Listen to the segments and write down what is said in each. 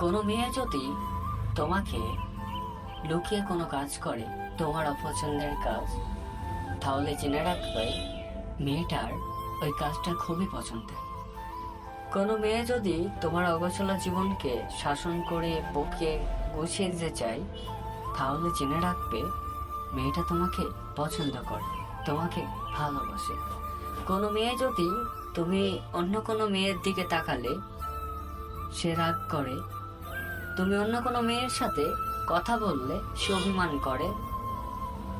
কোনো মেয়ে যদি তোমাকে লুকিয়ে কোনো কাজ করে, তোমার অপছন্দের কাজ, তাহলে জেনে রাখবে মেয়েটার ওই কাজটা খুবই পছন্দের। কোনো মেয়ে যদি তোমার অগোছলা জীবনকে শাসন করে, বকে, গুছিয়ে দিতে চায়, তাহলে জেনে রাখবে মেয়েটা তোমাকে পছন্দ করে, তোমাকে ভালোবাসে। কোনো মেয়ে যদি তুমি অন্য কোনো মেয়ের দিকে তাকালে, সে রাগ করে তুমি অন্য কোনো মেয়ের সাথে কথা বললে সে অভিমান করে?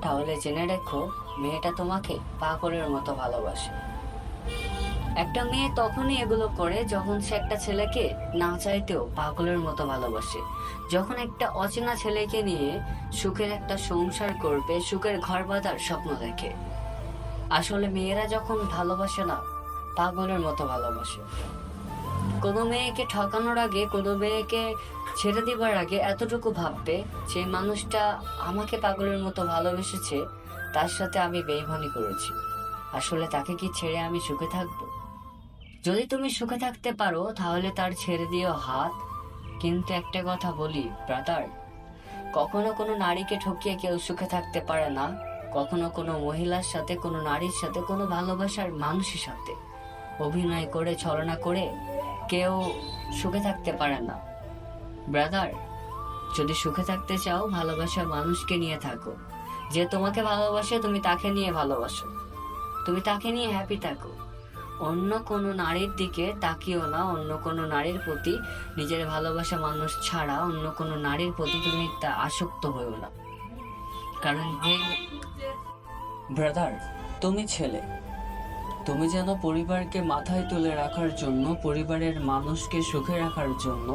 তাহলে জেনে রেখো, মেয়েটা তোমাকে পাগলের মতো ভালোবাসে। একটা মেয়ে তখনই এগুলো করে যখন সে একটা ছেলেকে না চাইতেও পাগলের মতো ভালোবাসে। যখন একটা অচেনা ছেলেকে নিয়ে সুখের একটা সংসার করবে, সুখের ঘর বাঁধার স্বপ্ন দেখে। আসলে মেয়েরা যখন ভালোবাসে না, পাগলের মতো ভালোবাসে। কোনো মেয়েকে ঠকানোর আগে কোনো মেয়েকে ছেড়ে দিবার আগে এতটুকু ভাববে যে মানুষটা আমাকে পাগলের মতো ভালোবেসেছে, তার সাথে আমি বেইমানি করেছি। আসলে তাকে কি ছেড়ে আমি সুখে থাকব? যদি তুমি সুখে থাকতে পারো, তাহলে তার ছেড়ে দিও হাত। কিন্তু একটা কথা বলি, ব্রাদার, কখনো কোনো নারীকে ঠকিয়ে কেউ সুখে থাকতে পারে না। কখনো কোনো মহিলার সাথে, কোনো নারীর সাথে, কোনো ভালোবাসার মানুষের সাথে। অভিনয় করে, ছলনা করে কেউ সুখে থাকতে পারে না। ব্রাদার যদি সুখে থাকতে চাও, ভালোবাসার মানুষকে নিয়ে থাকো। যে তোমাকে ভালোবাসে, তুমি তাকে নিয়ে ভালোবাসো। তুমি তাকে নিয়ে হ্যাপি থাকো। অন্য কোনো নারীর দিকে তাকিও না, অন্য কোনো নারীর প্রতি নিজের ভালোবাসা মানুষ ছাড়া, অন্য কোনো নারীর প্রতি তুমি তা আসক্ত হয়েও না। কারণ যে ব্রাদার তুমি ছেলে। তুমি যেন পরিবারকে মাথায় তুলে রাখার জন্য, পরিবারের মানুষকে সুখে রাখার জন্য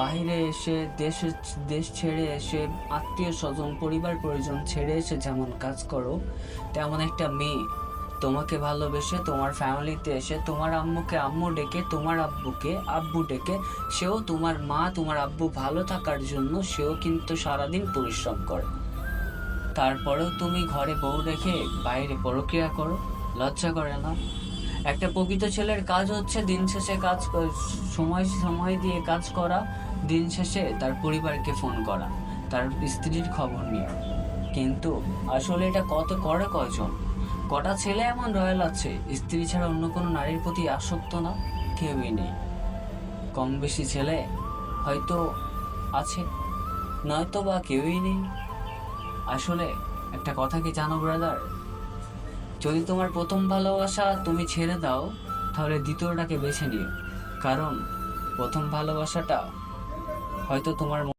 বাইরে এসে দেশে, দেশ ছেড়ে এসে আত্মীয় স্বজন, পরিবার পরিজন ছেড়ে এসে যেমন কাজ করো, তেমন একটা মেয়ে তোমাকে ভালোবেসে তোমার ফ্যামিলিতে এসে তোমার আম্মুকে আম্মু ডেকে তোমার আব্বুকে আব্বু ডেকে সেও তোমার মা, তোমার আব্বু ভালো থাকার জন্য সেও কিন্তু সারাদিন পরিশ্রম করে। তারপরেও তুমি ঘরে বউ রেখে বাইরে পরক্রিয়া করো। লজ্জা করে না? একটা প্রকৃত ছেলের কাজ হচ্ছে দিন শেষে কাজ সময় সময় দিয়ে কাজ করা, দিন শেষে তার পরিবারকে ফোন করা, তার স্ত্রীর খবর নেওয়া। কিন্তু আসলে এটা কত করে কয়জন? কটা ছেলে এমন রয়্যাল আছে, স্ত্রী ছাড়া অন্য কোনো নারীর প্রতি আসক্ত না? কেউই নেই। কম বেশি ছেলে হয়তো আছে নয়তো বা কেউই নেই। আসলে একটা কথা কি জানো ব্রাদার যদি তোমার প্রথম ভালোবাসা তুমি ছেড়ে দাও, তাহলে দ্বিতীয়টাকে বেছে নিও। কারণ প্রথম ভালোবাসাটা হয়তো তোমার